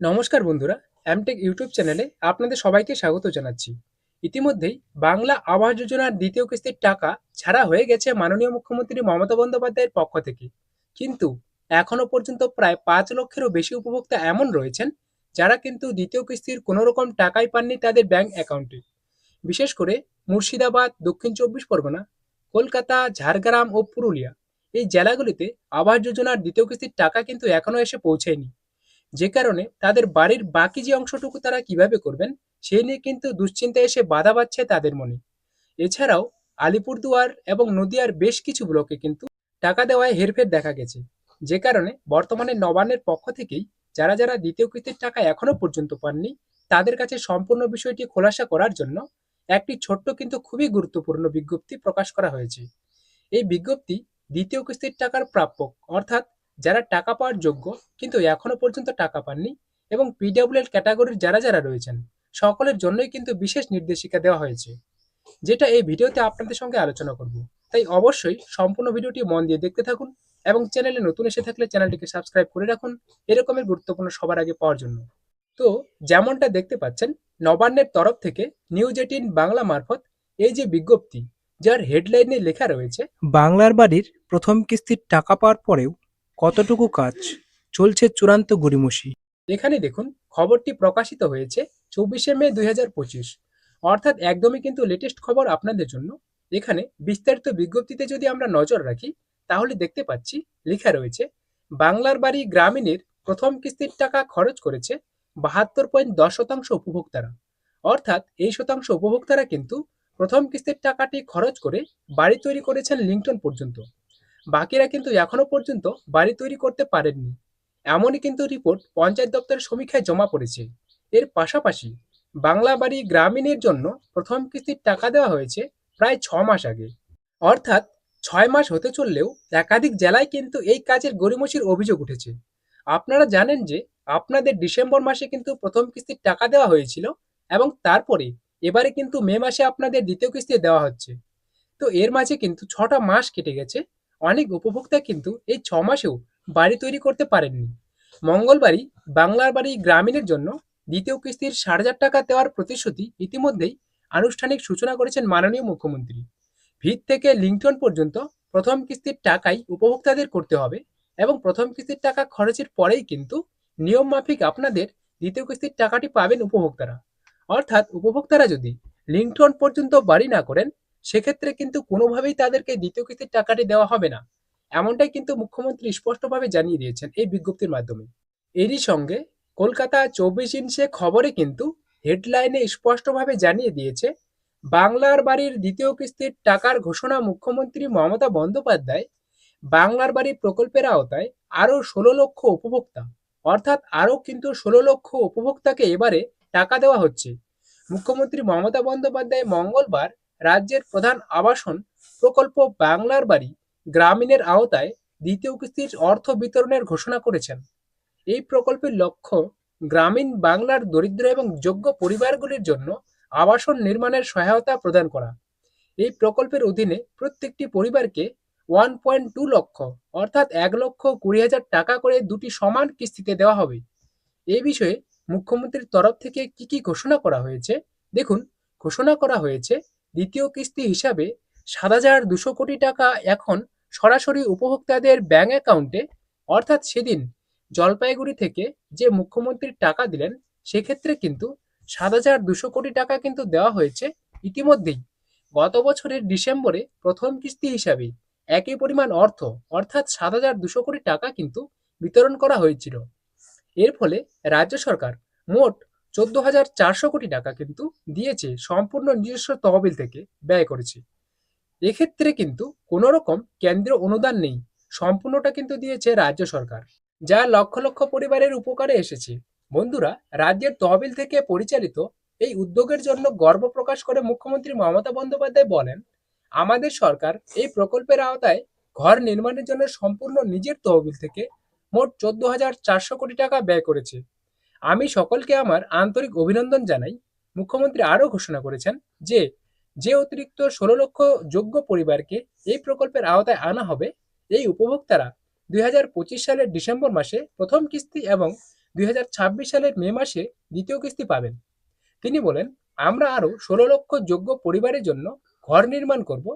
নমস্কার বন্ধুরা Amtech YouTube চ্যানেলে আপনাদের সবাইকে স্বাগত জানাচ্ছি। ইতিমধ্যেই বাংলা আবাস যোজনার দ্বিতীয় কিস্তির টাকা ছাড়া হয়ে গেছে মাননীয় মুখ্যমন্ত্রী মমতা বন্দ্যোপাধ্যায়ের পক্ষ থেকে। কিন্তু এখনও পর্যন্ত প্রায় পাঁচ লক্ষেরও বেশি উপভোক্তা এমন রয়েছেন যারা কিন্তু দ্বিতীয় কিস্তির কোনো রকম টাকাই পাননি তাদের ব্যাংক অ্যাকাউন্টে বিশেষ করে মুর্শিদাবাদ, দক্ষিণ চব্বিশ পরগনা, কলকাতা, ঝাড়গ্রাম ও পুরুলিয়া। এই জেলাগুলিতে আবাস যোজনার দ্বিতীয় কিস্তির টাকা কিন্তু এখনও এসে পৌঁছায়নি যে কারণে তাদের বাড়ির বাকি যে অংশটুকু তারা কীভাবে করবেন সেই নিয়ে কিন্তু দুশ্চিন্তা এসে বাধা পাচ্ছে তাদের মনে। এছাড়াও আলিপুরদুয়ার এবং নদিয়ার বেশ কিছু ব্লকে কিন্তু টাকা দেওয়ায় হেরফের দেখা গেছে। যে কারণে বর্তমানে নবান্নের পক্ষ থেকেই যারা যারা দ্বিতীয় কিস্তির টাকা এখনও পর্যন্ত পাননি, তাদের কাছে সম্পূর্ণ বিষয়টি খোলাসা করার জন্য একটি ছোট্ট কিন্তু খুবই গুরুত্বপূর্ণ বিজ্ঞপ্তি প্রকাশ করা হয়েছে। এই বিজ্ঞপ্তি দ্বিতীয় কিস্তির টাকার প্রাপক, অর্থাৎ যারা টাকা পাওয়ার যোগ্য, কিন্তু এখনও পর্যন্ত টাকা পাননি এবং পিডব্লিউএল ক্যাটাগরির যারা যারা রয়েছেন, সকলের জন্যই কিন্তু বিশেষ নির্দেশিকা দেওয়া হয়েছে, যেটা এই ভিডিওতে আপনাদের সঙ্গে আলোচনা করব। তাই অবশ্যই সম্পূর্ণ ভিডিওটি মন দিয়ে দেখতে থাকুন এবং চ্যানেলে নতুন এসে থাকলে চ্যানেলটিকে সাবস্ক্রাইব করে রাখুন, এরকমের গুরুত্বপূর্ণ সবার আগে পাওয়ার জন্য। তো যেমনটা দেখতে পাচ্ছেন, নবান্নের তরফ থেকে নিউজ এইটিন বাংলা মারফত এই যে বিজ্ঞপ্তি, যার হেডলাইনে লেখা রয়েছে, বাংলার বাড়ির প্রথম কিস্তির টাকা পাওয়ার পরেও কতটুকু কাজ? চলছে চূড়ান্ত গড়িমসি এখানে দেখুন, খবরটি প্রকাশিত হয়েছে চব্বিশে মে দুই হাজার পঁচিশ। অর্থাৎ একদমই কিন্তু লেটেস্ট খবর আপনাদের জন্য। এখানে বিস্তারিত বিজ্ঞপ্তিতে যদি আমরা নজর রাখি, তাহলে দেখতে পাচ্ছি, লেখা রয়েছে, বাংলার বাড়ি গ্রামীণের প্রথম কিস্তির টাকা খরচ করেছে বাহাত্তর পয়েন্ট দশ শতাংশ উপভোক্তারা। অর্থাৎ এই শতাংশ উপভোক্তারা কিন্তু প্রথম কিস্তির টাকাটি খরচ করে বাড়ি তৈরি করেছেন লিংটন পর্যন্ত। বাকিরা কিন্তু এখনও পর্যন্ত বাড়ি তৈরি করতে পারেননি। এমনই কিন্তু রিপোর্ট পঞ্চায়েত দপ্তরের সমীক্ষায় জমা পড়েছে। এর পাশাপাশি বাংলা বাড়ি গ্রামীণের জন্য প্রথম কিস্তির টাকা দেওয়া হয়েছে প্রায় ছ মাস আগে। অর্থাৎ ছয় মাস হতে চললেও একাধিক জেলায় কিন্তু এই কাজের গরিমসির অভিযোগ উঠেছে। আপনারা জানেন যে আপনাদের ডিসেম্বর মাসে কিন্তু প্রথম কিস্তির টাকা দেওয়া হয়েছিল এবং তারপরে এবারে কিন্তু মে মাসে আপনাদের দ্বিতীয় কিস্তি দেওয়া হচ্ছে। তো এর মাঝে কিন্তু ছটা মাস কেটে গেছে অনেক উপভোক্তা কিন্তু এই ছ মাসেও বাড়ি তৈরি করতে পারেননি। মঙ্গলবারই বাংলার বাড়ি গ্রামীণের জন্য দ্বিতীয় কিস্তির ষাট হাজার টাকা দেওয়ার প্রতিশ্রুতি ইতিমধ্যেই আনুষ্ঠানিক সূচনা করেছেন মাননীয় মুখ্যমন্ত্রী। ভিত থেকে লিংটন পর্যন্ত প্রথম কিস্তির টাকাই উপভোক্তাদের করতে হবে এবং প্রথম কিস্তির টাকা খরচের পরেই কিন্তু নিয়ম মাফিক আপনাদের দ্বিতীয় কিস্তির টাকাটি পাবেন উপভোক্তারা। অর্থাৎ উপভোক্তারা যদি লিংটন পর্যন্ত বাড়ি না করেন সেক্ষেত্রে কিন্তু কোনোভাবেই তাদেরকে দ্বিতীয় কিস্তির টাকাটি দেওয়া হবে না। এমনটাই কিন্তু মুখ্যমন্ত্রী স্পষ্টভাবে জানিয়ে দিয়েছেন এই বিজ্ঞপ্তির মাধ্যমে। এরই সঙ্গে কলকাতা চব্বিশ ইঞ্চে খবরে কিন্তু হেডলাইনে স্পষ্টভাবে জানিয়ে দিয়েছে, বাংলার বাড়ির দ্বিতীয় কিস্তির টাকার ঘোষণা মুখ্যমন্ত্রী মমতা বন্দ্যোপাধ্যায়, বাংলার বাড়ি প্রকল্পের আওতায় আরও ষোলো লক্ষ উপভোক্তা, অর্থাৎ আরও কিন্তু ষোলো লক্ষ উপভোক্তাকে এবারে টাকা দেওয়া হচ্ছে। মুখ্যমন্ত্রী মমতা বন্দ্যোপাধ্যায় মঙ্গলবার রাজ্যের প্রধান আবাসন প্রকল্প বাংলার বাড়ি গ্রামীণের আওতায় দ্বিতীয় কিস্তির অর্থ বিতরণের ঘোষণা করেছেন। এই প্রকল্পের লক্ষ্য গ্রামীণ বাংলার দরিদ্র এবং যোগ্য পরিবারগুলির জন্য আবাসন নির্মাণের সহায়তা প্রদান করা। এই প্রকল্পের অধীনে প্রত্যেকটি পরিবারকে ওয়ান পয়েন্ট টু লক্ষ অর্থাৎ এক লক্ষ কুড়ি হাজার টাকা করে দুটি সমান কিস্তিতে দেওয়া হবে। এ বিষয়ে মুখ্যমন্ত্রীর তরফ থেকে কি কি ঘোষণা করা হয়েছে? দেখুন, ঘোষণা করা হয়েছে দ্বিতীয় কিস্তি হিসাবে সাত হাজার দুশো কোটি টাকা এখন সরাসরি উপভোক্তাদের ব্যাংক অ্যাকাউন্টে অর্থাৎ সেদিন জলপাইগুড়ি থেকে যে মুখ্যমন্ত্রীর টাকা দিলেন, সেক্ষেত্রে কিন্তু সাত হাজার দুশো কোটি টাকা কিন্তু দেওয়া হয়েছে ইতিমধ্যেই। গত বছরের ডিসেম্বরে প্রথম কিস্তি হিসাবে একই পরিমাণ অর্থ, অর্থাৎ সাত হাজার দুশো কোটি টাকা কিন্তু বিতরণ করা হয়েছিল। এর ফলে রাজ্য সরকার মোট চোদ্দ হাজার চারশো কোটি টাকা কিন্তু দিয়েছে সম্পূর্ণ নিজস্ব তহবিল থেকে ব্যয় করেছে। এক্ষেত্রে কিন্তু কোনো রকম কেন্দ্রীয় অনুদান নেই। সম্পূর্ণটা কিন্তু দিয়েছে রাজ্য সরকার, যা লক্ষ লক্ষ পরিবারের উপকারে এসেছে। বন্ধুরা, রাজ্যের তহবিল থেকে পরিচালিত এই উদ্যোগের জন্য গর্ব প্রকাশ করে মুখ্যমন্ত্রী মমতা বন্দ্যোপাধ্যায় বলেন, আমাদের সরকার এই প্রকল্পের আওতায় ঘর নির্মাণের জন্য সম্পূর্ণ নিজের তহবিল থেকে মোট চোদ্দ হাজার চারশো কোটি টাকা ব্যয় করেছে। আমি সকলকে আমার আন্তরিক অভিনন্দন জানাই। মুখ্যমন্ত্রী আরও ঘোষণা করেছেন যে যে অতিরিক্ত ষোলো লক্ষ যোগ্য পরিবারকে এই প্রকল্পের আওতায় আনা হবে, এই উপভোক্তারা দুই হাজার পঁচিশ সালের ডিসেম্বর মাসে প্রথম কিস্তি এবং দুই হাজার ছাব্বিশ সালের মে মাসে দ্বিতীয় কিস্তি পাবেন। তিনি বলেন, আমরা আরও ষোলো লক্ষ যোগ্য পরিবারের জন্য ঘর নির্মাণ করব।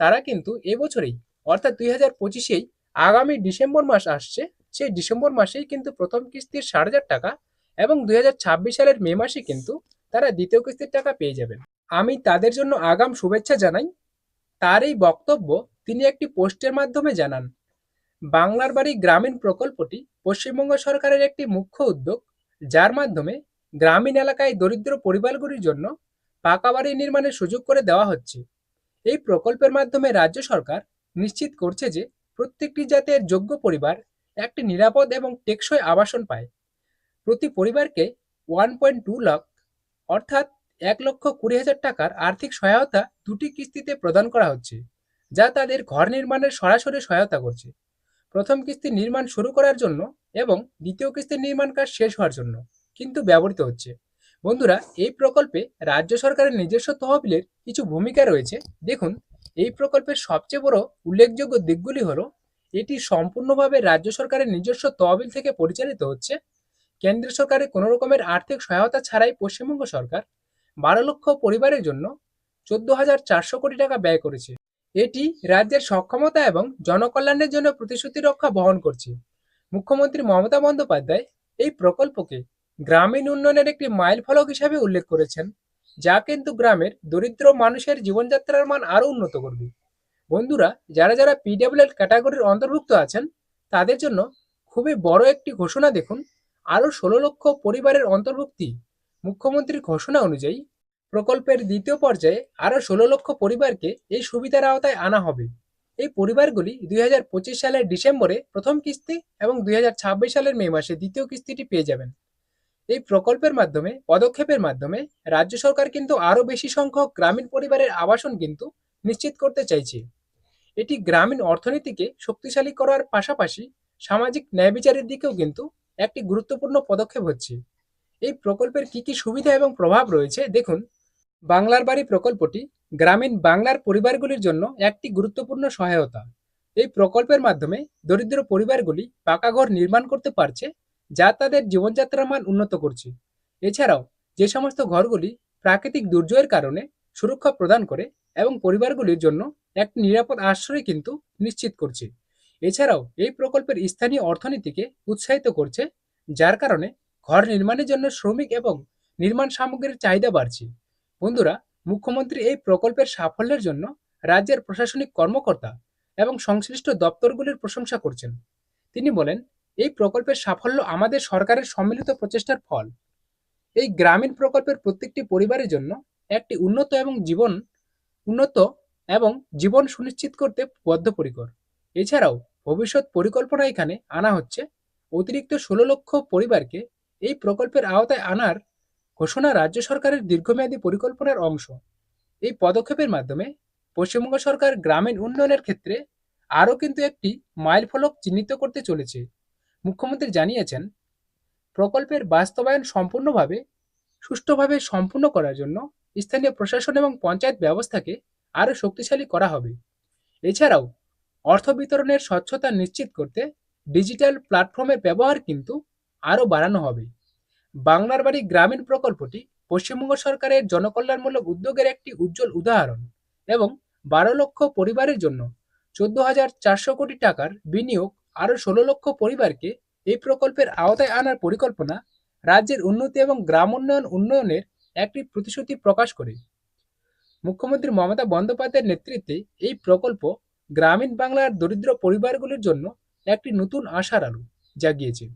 তারা কিন্তু এবছরেই অর্থাৎ দুই হাজার পঁচিশেই আগামী ডিসেম্বর মাস আসছে। সেই ডিসেম্বর মাসেই কিন্তু প্রথম কিস্তির ষাট হাজার টাকা এবং দুই হাজার ছাব্বিশ সালের মে মাসে কিন্তু তারা দ্বিতীয় কিস্তির টাকা পেয়ে যাবেন। আমি তাদের জন্য আগাম শুভেচ্ছা জানাই। তার এই বক্তব্য তিনি একটি পোস্টের মাধ্যমে জানান। বাংলার বাড়ি গ্রামীণ প্রকল্পটি পশ্চিমবঙ্গ সরকারের একটি মুখ্য উদ্যোগ, যার মাধ্যমে গ্রামীণ এলাকায় দরিদ্র পরিবারগুলির জন্য পাকা বাড়ি নির্মাণের সুযোগ করে দেওয়া হচ্ছে। এই প্রকল্পের মাধ্যমে রাজ্য সরকার নিশ্চিত করছে যে প্রত্যেকটি জাতের যোগ্য পরিবার একটি নিরাপদ এবং টেকসই আবাসন পায়। প্রতি পরিবারকে ওয়ান পয়েন্ট টু লাখ অর্থাৎ এক লক্ষ কুড়ি হাজার টাকার আর্থিক সহায়তা দুটি কিস্তিতে প্রদান করা হচ্ছে, যা তাদের ঘর নির্মাণের সরাসরি সহায়তা করছে। প্রথম কিস্তি নির্মাণ শুরু করার জন্য এবং দ্বিতীয় কিস্তির নির্মাণ কাজ শেষ হওয়ার জন্য কিন্তু ব্যবহৃত হচ্ছে। বন্ধুরা, এই প্রকল্পে রাজ্য সরকারের নিজস্ব তহবিলের কিছু ভূমিকা রয়েছে। দেখুন, এই প্রকল্পের সবচেয়ে বড় উল্লেখযোগ্য দিকগুলি হলো, এটি সম্পূর্ণভাবে রাজ্য সরকারের নিজস্ব তহবিল থেকে পরিচালিত হচ্ছে কেন্দ্র সরকারের কোনো রকমের আর্থিক সহায়তা ছাড়াই পশ্চিমবঙ্গ সরকার বারো লক্ষ পরিবারের জন্য চোদ্দ হাজার চারশো কোটি টাকা ব্যয় করেছে। এটি রাজ্যের সক্ষমতা এবং জনকল্যাণের জন্য প্রতিশ্রুতি রক্ষা বহন করছে। মুখ্যমন্ত্রী মমতা বন্দ্যোপাধ্যায় এই প্রকল্পকে গ্রামীণ উন্নয়নের একটি মাইল ফলক হিসাবে উল্লেখ করেছেন, যা কিন্তু গ্রামের দরিদ্র মানুষের জীবনযাত্রার মান আরও উন্নত করবে। বন্ধুরা, যারা যারা পিডাব্লিউএল ক্যাটাগরির অন্তর্ভুক্ত আছেন, তাদের জন্য খুবই বড় একটি ঘোষণা দেখুন আরও ষোলো লক্ষ পরিবারের অন্তর্ভুক্তি। মুখ্যমন্ত্রীর ঘোষণা অনুযায়ী, প্রকল্পের দ্বিতীয় পর্যায়ে আরও ষোলো লক্ষ পরিবারকে এই সুবিধার আওতায় আনা হবে। এই পরিবারগুলি দুই হাজার পঁচিশ সালের ডিসেম্বরে প্রথম কিস্তি এবং দুই হাজার ছাব্বিশ সালের মে মাসে দ্বিতীয় কিস্তিটি পেয়ে যাবেন। এই প্রকল্পের মাধ্যমে, পদক্ষেপের মাধ্যমে রাজ্য সরকার কিন্তু আরও বেশি সংখ্যক গ্রামীণ পরিবারের আবাসন কিন্তু নিশ্চিত করতে চাইছে। এটি গ্রামীণ অর্থনীতিকে শক্তিশালী করার পাশাপাশি সামাজিক ন্যায় বিচারের দিকেও কিন্তু একটি গুরুত্বপূর্ণ পদক্ষেপ হচ্ছে। এই প্রকল্পের কি কি সুবিধা এবং প্রভাব রয়েছে? দেখুন, বাংলার বাড়ি প্রকল্পটি গ্রামীণ বাংলার পরিবারগুলির জন্য একটি গুরুত্বপূর্ণ সহায়তা। এই প্রকল্পের মাধ্যমে দরিদ্র পরিবারগুলি পাকা ঘর নির্মাণ করতে পারছে, যা তাদের জীবনযাত্রার মান উন্নত করছে। এছাড়াও, যে সমস্ত ঘরগুলি প্রাকৃতিক দুর্যোগের কারণে সুরক্ষা প্রদান করে এবং পরিবারগুলির জন্য একটি নিরাপদ আশ্রয় কিন্তু নিশ্চিত করছে। এছাড়াও এই প্রকল্পের স্থানীয় অর্থনীতিকে উৎসাহিত করছে, যার কারণে ঘর নির্মাণের জন্য শ্রমিক এবং নির্মাণ সামগ্রীর চাহিদা বাড়ছে। বন্ধুরা, মুখ্যমন্ত্রী এই প্রকল্পের সাফল্যের জন্য রাজ্যের প্রশাসনিক কর্মকর্তা এবং সংশ্লিষ্ট দপ্তরগুলির প্রশংসা করছেন। তিনি বলেন, এই প্রকল্পের সাফল্য আমাদের সরকারের সম্মিলিত প্রচেষ্টার ফল। এই গ্রামীণ প্রকল্পের প্রত্যেকটি পরিবারের জন্য একটি উন্নত এবং জীবন, উন্নত এবং জীবন সুনিশ্চিত করতে বদ্ধপরিকর। এছাড়াও ভবিষ্যৎ পরিকল্পনা এখানে আনা হচ্ছে। অতিরিক্ত ষোলো লক্ষ পরিবারকে এই প্রকল্পের আওতায় আনার ঘোষণা রাজ্য সরকারের দীর্ঘমেয়াদী পরিকল্পনার অংশ। এই পদক্ষেপের মাধ্যমে পশ্চিমবঙ্গ সরকার গ্রামীণ উন্নয়নের ক্ষেত্রে আরও কিন্তু একটি মাইলফলক চিহ্নিত করতে চলেছে। মুখ্যমন্ত্রী জানিয়েছেন, প্রকল্পের বাস্তবায়ন সম্পূর্ণভাবে, সুষ্ঠুভাবে সম্পূর্ণ করার জন্য স্থানীয় প্রশাসন এবং পঞ্চায়েত ব্যবস্থাকে আরও শক্তিশালী করা হবে। এছাড়াও অর্থ বিতরণের স্বচ্ছতা নিশ্চিত করতে ডিজিটাল প্ল্যাটফর্মের ব্যবহার কিন্তু আরও বাড়ানো হবে। বাংলার বাড়ি গ্রামীণ প্রকল্পটি পশ্চিমবঙ্গ সরকারের জনকল্যাণমূলক উদ্যোগের একটি উজ্জ্বল উদাহরণ এবং বারো লক্ষ পরিবারের জন্য চোদ্দ হাজার চারশো কোটি টাকার বিনিয়োগ আরও ষোলো লক্ষ পরিবারকে এই প্রকল্পের আওতায় আনার পরিকল্পনা রাজ্যের উন্নতি এবং গ্রাম উন্নয়ন উন্নয়নের একটি প্রতিশ্রুতি প্রকাশ করে। মুখ্যমন্ত্রী মমতা বন্দ্যোপাধ্যায়ের নেতৃত্বে এই প্রকল্প গ্রামীণ বাংলার দরিদ্র পরিবারগুলির জন্য একটি নতুন আশার আলো জাগিয়েছে।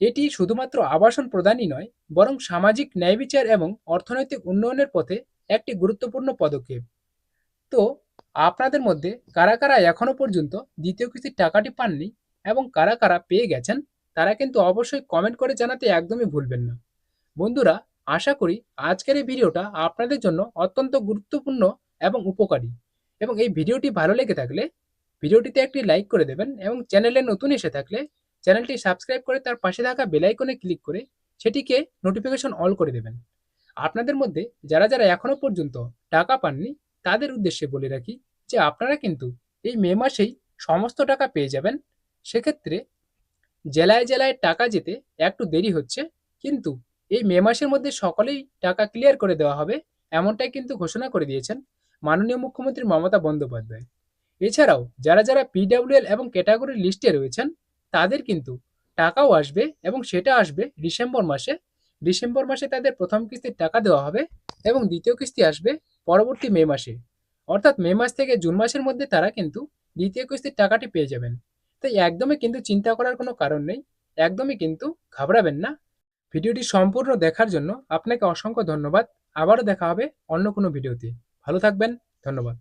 এটি শুধুমাত্র আবাসন প্রদানই নয়, বরং সামাজিক ন্যায় বিচার এবং অর্থনৈতিক উন্নয়নের পথে একটি গুরুত্বপূর্ণ পদক্ষেপ। তো, আপনাদের মধ্যে কারা কারা এখনও পর্যন্ত দ্বিতীয় কিস্তির টাকাটি পাননি এবং কারা কারা পেয়ে গেছেন, তারা কিন্তু অবশ্যই কমেন্ট করে জানাতে একদমই ভুলবেন না। বন্ধুরা, আশা করি আজকের এই ভিডিওটা আপনাদের জন্য অত্যন্ত গুরুত্বপূর্ণ এবং উপকারী। এবং এই ভিডিওটি ভালো লেগে থাকলে ভিডিওটিতে একটি লাইক করে দেবেন এবং চ্যানেলে নতুন এসে থাকলে চ্যানেলটি সাবস্ক্রাইব করে তার পাশে থাকা বেলাইকনে ক্লিক করে সেটিকে নোটিফিকেশন অল করে দেবেন। আপনাদের মধ্যে যারা যারা এখনও পর্যন্ত টাকা পাননি, তাদের উদ্দেশ্যে বলে রাখি যে আপনারা কিন্তু এই মে মাসেই সমস্ত টাকা পেয়ে যাবেন। সেক্ষেত্রে জেলায় জেলায় টাকা যেতে একটু দেরি হচ্ছে, কিন্তু এই মে মাসের মধ্যে সকলেই টাকা ক্লিয়ার করে দেওয়া হবে, এমনটাই কিন্তু ঘোষণা করে দিয়েছেন মাননীয় মুখ্যমন্ত্রী মমতা বন্দ্যোপাধ্যায়। এছাড়াও যারা যারা পিডাব্লিউএল এবং ক্যাটাগরির লিস্টে রয়েছেন, তাদের কিন্তু টাকাও আসবে এবং সেটা আসবে ডিসেম্বর মাসে। ডিসেম্বর মাসে তাদের প্রথম কিস্তির টাকা দেওয়া হবে এবং দ্বিতীয় কিস্তি আসবে পরবর্তী মে মাসে। অর্থাৎ মে মাস থেকে জুন মাসের মধ্যে তারা কিন্তু দ্বিতীয় কিস্তির টাকাটি পেয়ে যাবেন। তাই একদমই কিন্তু চিন্তা করার কোনো কারণ নেই, একদমই কিন্তু ঘাবড়াবেন না। ভিডিওটি সম্পূর্ণ দেখার জন্য আপনাকে অসংখ্য ধন্যবাদ। আবারও দেখা হবে অন্য কোনো ভিডিওতে। ভালো থাকবেন ধন্যবাদ।